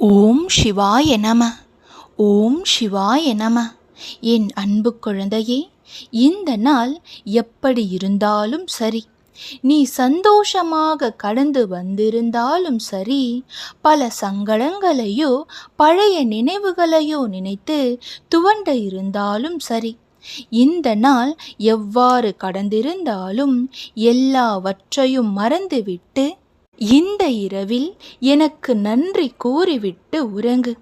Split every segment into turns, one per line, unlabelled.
ஓம் சிவாய நம. ஓம் சிவாய நம. என் அன்பு குழந்தையே இந்த நாள் எப்படி இருந்தாலும் சரி. நீ சந்தோஷமாக கடந்து வந்திருந்தாலும் சரி பல சங்கடங்களையோ பழைய நினைவுகளையோ நினைத்து துவண்ட இருந்தாலும் சரி. இந்த நாள் எவ்வாறு கடந்திருந்தாலும் எல்லாவற்றையும் மறந்துவிட்டு இந்த இரவில் எனக்கு நன்றி கூறிவிட்டு உறங்கு.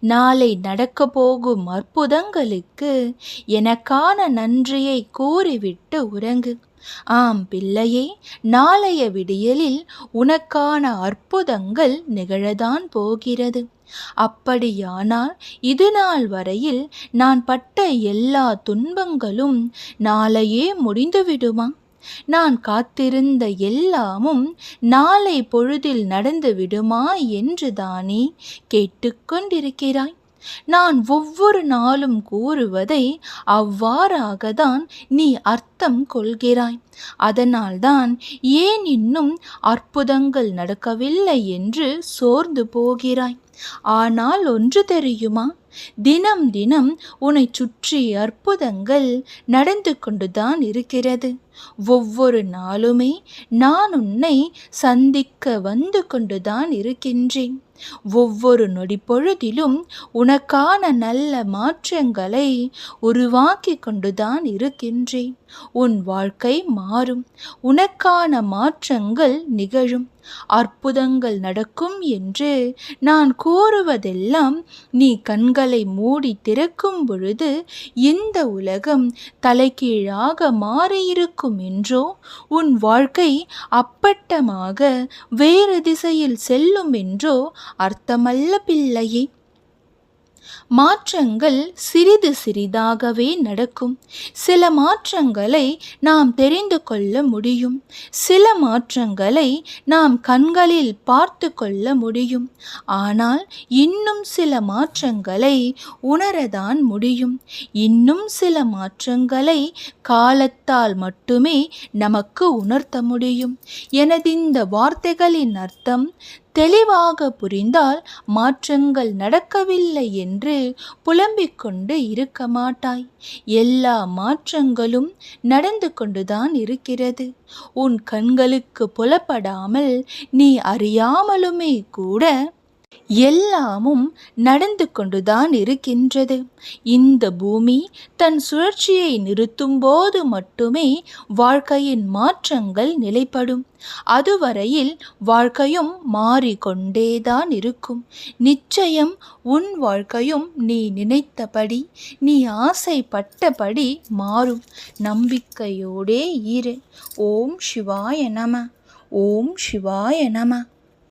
நாளை நடக்கப் போகும் அற்புதங்களுக்கு எனக்கான நன்றியை கூறிவிட்டு உறங்கு. ஆம் பிள்ளையே நாளைய விடியலில் உனக்கான அற்புதங்கள் நிகழதான் போகிறது. அப்படியானால் இது நாள் வரையில் நான் பட்ட எல்லா துன்பங்களும் நாளையே முடிந்துவிடுமா? நான் காத்திருந்த எல்லாமும் நாளை பொழுதில் நடந்து விடுமா என்று தானே கேட்டுக்கொண்டிருக்கிறாய். நான் ஒவ்வொரு நாளும் கூறுவதை அவ்வாறாகத்தான் நீ அர்த்தம் கொள்கிறாய். அதனால்தான் ஏன் இன்னும் அற்புதங்கள் நடக்கவில்லை என்று சோர்ந்து போகிறாய். ஆனால் ஒன்று தெரியுமா? தினம் தினம் உன்னை சுற்றி அற்புதங்கள் நடந்து கொண்டுதான் இருக்கிறது. ஒவ்வொரு நாளுமே நான் உன்னை சந்திக்க வந்து கொண்டுதான் இருக்கின்றேன். ஒவ்வொரு நொடி பொழுதிலும் உனக்கான நல்ல மாற்றங்களை உருவாக்கி கொண்டுதான் இருக்கின்றேன். உன் வாழ்க்கை மாறும். உனக்கான மாற்றங்கள் நிகழும். அற்புதங்கள் நடக்கும் என்று நான் கூறுவதெல்லாம் நீ கண்களை மூடி திறக்கும் பொழுது இந்த உலகம் தலைகீழாக மாறியிருக்கும் என்றோ? உன் வாழ்க்கை அப்பட்டமாக வேறு திசையில் செல்லும் என்றோ? அர்த்தமல்ல பிள்ளையே. மாற்றங்கள் சிறிது சிறிதாகவே நடக்கும். சில மாற்றங்களை நாம் தெரிந்து கொள்ள முடியும். சில மாற்றங்களை நாம் கண்களில் பார்த்து கொள்ள முடியும். ஆனால் இன்னும் சில மாற்றங்களை உணரதான் முடியும். இன்னும் சில மாற்றங்களை காலத்தால் மட்டுமே நமக்கு உணர்த்த முடியும். எனது இந்த வார்த்தைகளின் அர்த்தம் தெளிவாக புரிந்தால் மாற்றங்கள் நடக்கவில்லை என்று புலம்பிக் கொண்டு இருக்க மாட்டாய். எல்லா மாற்றங்களும் நடந்து கொண்டுதான் இருக்கிறது. உன் கண்களுக்கு புலப்படாமல் நீ அறியாமலுமே கூட எல்லாமும் நடந்து கொண்டுதான் இருக்கின்றது. இந்த பூமி தன் சுழற்சியை நிறுத்தும்போது மட்டுமே வாழ்க்கையின் மாற்றங்கள் நிலைப்படும். அதுவரையில் வாழ்க்கையும் மாறிக்கொண்டேதான் இருக்கும். நிச்சயம் உன் வாழ்க்கையும் நீ நினைத்தபடி நீ ஆசைப்பட்டபடி மாறும். நம்பிக்கையோடே இரு. ஓம் சிவாய நம. ஓம் சிவாய நம.